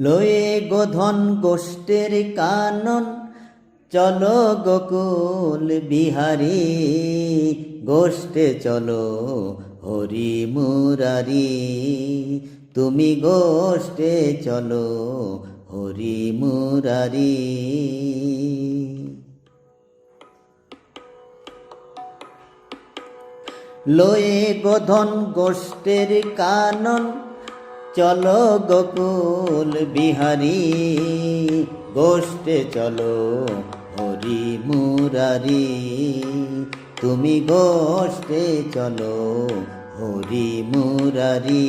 লয়ে গোধন গোষ্ঠের কানন, চলো গোকুল বিহারী। গোষ্ঠে চলো হরি মুরারি। তুমি গোষ্ঠে চলো হরি মুরারি। লয়ে গোধন গোষ্ঠের কানন চলো গোকুল বিহারী, গোষ্ঠে চলো হরি মুরারি। তুমি গোষ্ঠে চলো হরি মুরারি।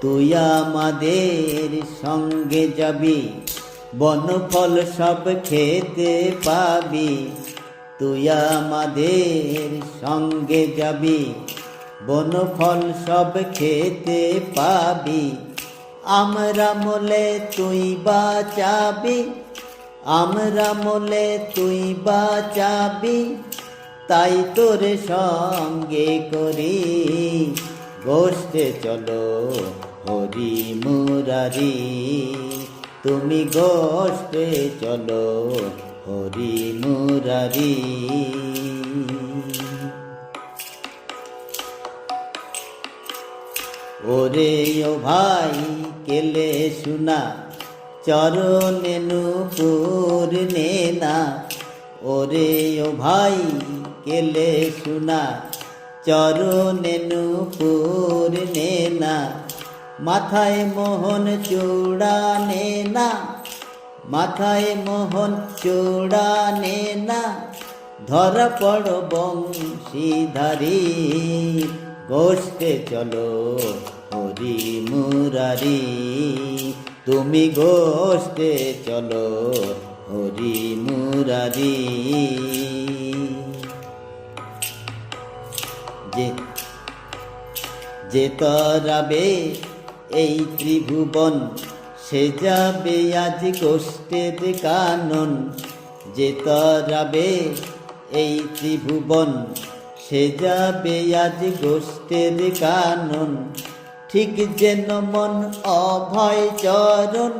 তুই আমাদের সঙ্গে যাবি, বনফল সব খেতে পাবি। তুই আমাদের সঙ্গে যাবি। বনফল সব খেতে পাবি। আমরা মোলে তুই বাঁচাবি। আমরা মোলে তুই বাঁচাবি। তাই তোর সঙ্গে করি। গোষ্ঠে চলো হরি মুরারি। তুমি গোষ্ঠে চলো হরি মুরারি। ওরে ও ভাই, কেলে শুনা? চরণে নুপুর নেনা। ওরে ও ভাই, কেলে শুনা? চরণে নুপুর নেনা। মাথায় মোহন চূড়া নেনা। মাথায় মোহন চূড়া নেনা ধরা পড় বংশীধারী। গোষ্ঠে চলো হরি মুরারি। তুমি গোষ্ঠে চলো হরি মুরারি। যে যে তরাবে এই ত্রিভুবন সে যাবে আজ গোষ্ঠের কানন। যে তরাবে এই ত্রিভুবন, সে যাবে আজ গোষ্ঠের কানন। ঠিক যেন মন অভয় চরণ,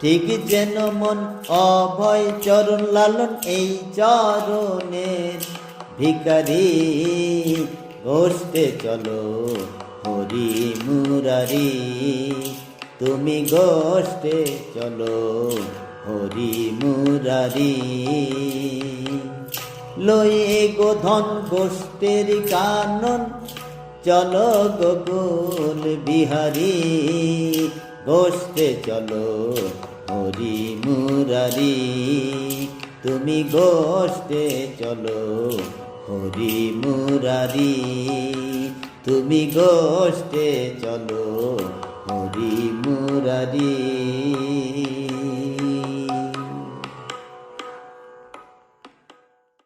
ঠিক যেন মন অভয় চরণ লালন এই চরণের ভিকারি গোষ্ঠে চলো হরি মুরারি। তুমি গোষ্ঠে চলো হরি মুরারি। লয়ে গোধন গোষ্ঠের কানন, চলো গোকুল বিহারি। গোষ্ঠে চলো হরি মুরারি, তুমি গোষ্ঠে চলো হরি মুরারি। তুমি গোষ্ঠে চলো হরি মুরারি।